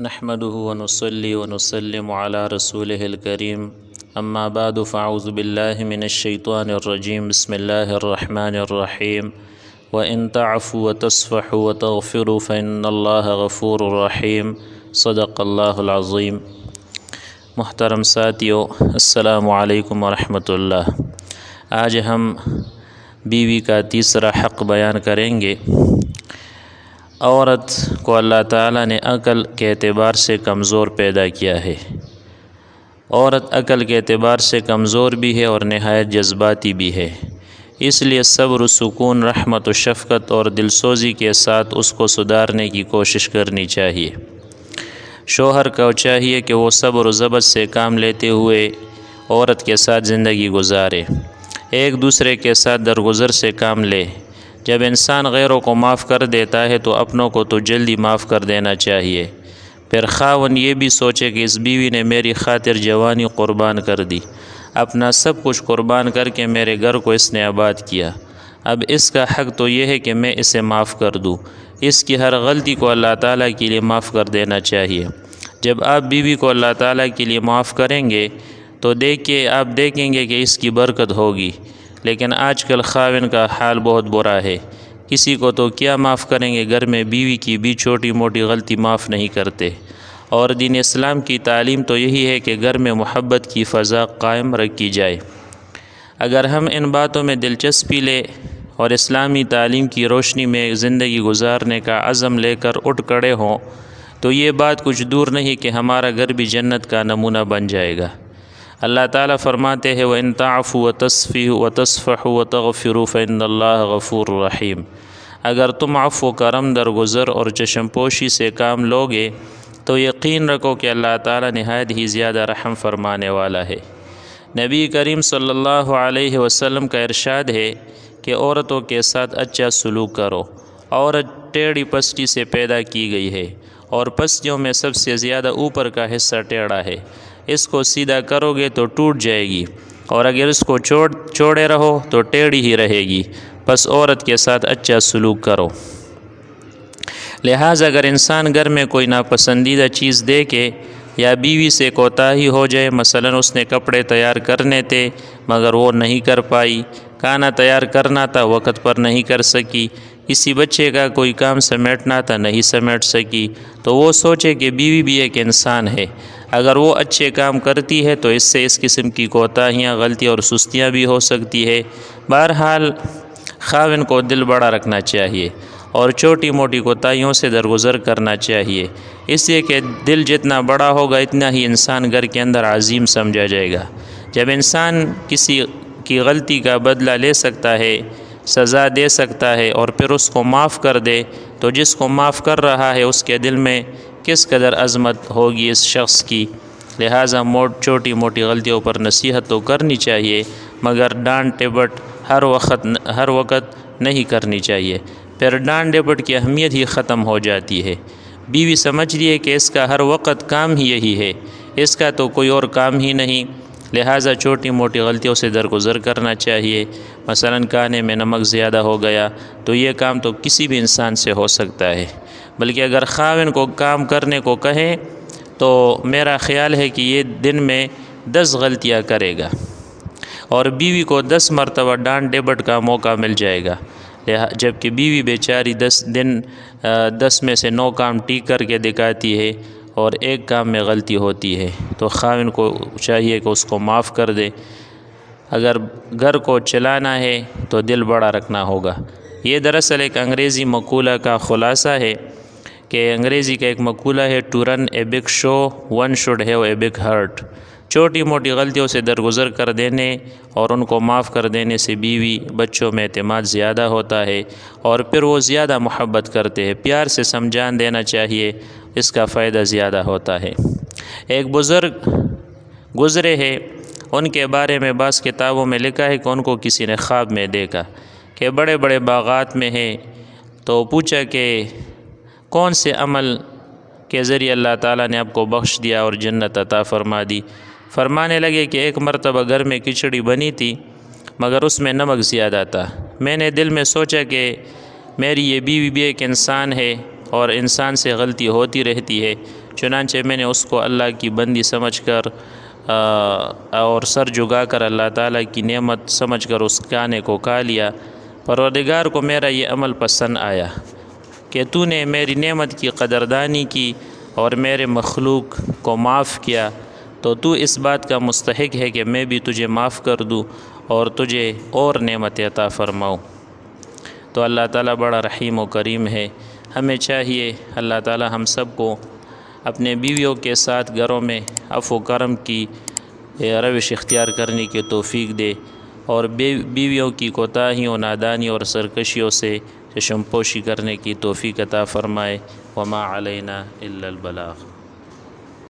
نحمده ونصلي ونسلم على رسوله الكريم. أما بعد، فأعوذ بالله من الشيطان الرجيم. بسم الله الرحمن الرحيم. وإن تعفوا وتصفحوا وتغفروا فإن الله غفور رحيم. صدق الله العظيم. محترم ساتھیو، السلام علیکم ورحمۃ اللہ. آج ہم بیوی کا تیسرا حق بیان کریں گے. عورت کو اللہ تعالیٰ نے عقل کے اعتبار سے کمزور پیدا کیا ہے۔ عورت عقل کے اعتبار سے کمزور بھی ہے اور نہایت جذباتی بھی ہے۔ اس لیے صبر و سکون، رحمت و شفقت اور دلسوزی کے ساتھ اس کو سدھارنے کی کوشش کرنی چاہیے۔ شوہر کو چاہیے کہ وہ صبر و ضبط سے کام لیتے ہوئے عورت کے ساتھ زندگی گزارے۔ ایک دوسرے کے ساتھ درگزر سے کام لے۔ جب انسان غیروں کو معاف کر دیتا ہے تو اپنوں کو تو جلدی معاف کر دینا چاہیے۔ پھر خاون یہ بھی سوچے کہ اس بیوی نے میری خاطر جوانی قربان کر دی۔ اپنا سب کچھ قربان کر کے میرے گھر کو اس نے آباد کیا۔ اب اس کا حق تو یہ ہے کہ میں اسے معاف کر دوں۔ اس کی ہر غلطی کو اللہ تعالیٰ کے لیے معاف کر دینا چاہیے۔ جب آپ بیوی کو اللہ تعالیٰ کے لیے معاف کریں گے تو دیکھیے، آپ دیکھیں گے کہ اس کی برکت ہوگی۔ لیکن آج کل خاون کا حال بہت برا ہے۔ کسی کو تو کیا معاف کریں گے؟ گھر میں بیوی کی بھی چھوٹی موٹی غلطی معاف نہیں کرتے۔ اور دین اسلام کی تعلیم تو یہی ہے کہ گھر میں محبت کی فضا قائم رکھی جائے۔ اگر ہم ان باتوں میں دلچسپی لے اور اسلامی تعلیم کی روشنی میں زندگی گزارنے کا عزم لے کر اٹھ کڑے ہوں، تو یہ بات کچھ دور نہیں کہ ہمارا گھر بھی جنت کا نمونہ بن جائے گا۔ اللہ تعالیٰ فرماتے ہیں وہ انطاف و تصفی و تصفح و تغفروف اللہ غفور الرحیم اگر تم عفو و کرم درگزر اور چشم پوشی سے کام لوگے، تو یقین رکھو کہ اللہ تعالیٰ نہایت ہی زیادہ رحم فرمانے والا ہے۔ نبی کریم صلی اللہ علیہ وسلم کا ارشاد ہے کہ عورتوں کے ساتھ اچھا سلوک کرو عورت ٹیڑھی پسٹی سے پیدا کی گئی ہے اور پستیوں میں سب سے زیادہ اوپر کا حصہ ٹیڑھا ہے۔ اس کو سیدھا کرو گے تو ٹوٹ جائے گی اور اگر اس کو چوڑ چوڑے رہو تو ٹیڑھی ہی رہے گی۔ بس عورت کے ساتھ اچھا سلوک کرو۔ لہٰذا اگر انسان گھر میں کوئی ناپسندیدہ چیز دے کے یا بیوی سے کوتاہی ہو جائے، مثلا اس نے کپڑے تیار کرنے تھے مگر وہ نہیں کر پائی، کھانا تیار کرنا تھا، وقت پر نہیں کر سکی، کسی بچے کا کوئی کام سمیٹنا تھا، نہیں سمیٹ سکی، تو وہ سوچے کہ بیوی بھی ایک انسان ہے۔ اگر وہ اچھے کام کرتی ہے تو اس سے اس قسم کی کوتاہیاں، غلطیاں اور سستیاں بھی ہو سکتی ہے۔ بہرحال خاون کو دل بڑا رکھنا چاہیے اور چھوٹی موٹی کوتاہیوں سے درگزر کرنا چاہیے۔ اس لیے کہ دل جتنا بڑا ہوگا، اتنا ہی انسان گھر کے اندر عظیم سمجھا جائے گا۔ جب انسان کسی کی غلطی کا بدلہ لے سکتا ہے، سزا دے سکتا ہے اور پھر اس کو معاف کر دے، تو جس کو معاف کر رہا ہے، اس کے دل میں کس قدر عظمت ہوگی اس شخص کی؟ لہٰذا موٹ چھوٹی موٹی غلطیوں پر نصیحت تو کرنی چاہیے، مگر ڈانٹ ٹبٹ ہر وقت ہر وقت نہیں کرنی چاہیے۔ پھر ڈانٹ ڈپٹ کی اہمیت ہی ختم ہو جاتی ہے۔ بیوی سمجھ لیے کہ اس کا ہر وقت کام ہی یہی ہے۔ اس کا تو کوئی اور کام ہی نہیں۔ لہٰذا چھوٹی موٹی غلطیوں سے درگزر کرنا چاہیے۔ مثلا کھانے میں نمک زیادہ ہو گیا تو یہ کام تو کسی بھی انسان سے ہو سکتا ہے۔ بلکہ اگر خاون کو کام کرنے کو کہیں تو میرا خیال ہے کہ یہ دن میں دس غلطیاں کرے گا اور بیوی کو دس مرتبہ ڈانٹ ڈبٹ کا موقع مل جائے گا۔ جبکہ بیوی بیچاری دس دن دس میں سے نو کام ٹیک کر کے دکھاتی ہے اور ایک کام میں غلطی ہوتی ہے۔ تو خاون کو چاہیے کہ اس کو معاف کر دے۔ اگر گھر کو چلانا ہے تو دل بڑا رکھنا ہوگا۔ یہ دراصل ایک انگریزی مقولہ کا خلاصہ ہے کہ انگریزی کا ایک مقولہ ہے to run a big show one should have a big heart چھوٹی موٹی غلطیوں سے درگزر کر دینے اور ان کو معاف کر دینے سے بیوی بچوں میں اعتماد زیادہ ہوتا ہے اور پھر وہ زیادہ محبت کرتے ہیں۔ پیار سے سمجھان دینا چاہیے، اس کا فائدہ زیادہ ہوتا ہے۔ ایک بزرگ گزرے ہیں، ان کے بارے میں بعض کتابوں میں لکھا ہے کہ ان کو کسی نے خواب میں دیکھا کہ بڑے بڑے باغات میں ہیں۔ تو پوچھا کہ کون سے عمل کے ذریعے اللہ تعالیٰ نے آپ کو بخش دیا اور جنت عطا فرما دی؟ فرمانے لگے کہ ایک مرتبہ گھر میں کھچڑی بنی تھی، مگر اس میں نمک زیادہ تھا۔ میں نے دل میں سوچا کہ میری یہ بیوی بھی ایک انسان ہے اور انسان سے غلطی ہوتی رہتی ہے۔ چنانچہ میں نے اس کو اللہ کی بندی سمجھ کر اور سر جگا کر اللہ تعالیٰ کی نعمت سمجھ کر اس گانے کو کھا لیا۔ پروردگار کو میرا یہ عمل پسند آیا کہ تو نے میری نعمت کی قدردانی کی اور میرے مخلوق کو معاف کیا۔ تو تو اس بات کا مستحق ہے کہ میں بھی تجھے معاف کر دوں اور تجھے اور نعمت عطا فرماؤں۔ تو اللہ تعالیٰ بڑا رحیم و کریم ہے۔ ہمیں چاہیے، اللہ تعالیٰ ہم سب کو اپنے بیویوں کے ساتھ گھروں میں عفو و کرم کی روش اختیار کرنے کی توفیق دے اور بیویوں کی کوتاہیوں نادانی اور سرکشیوں سے چشم پوشی کرنے کی توفیق عطا فرمائے۔ وما علینا الا البلاغ۔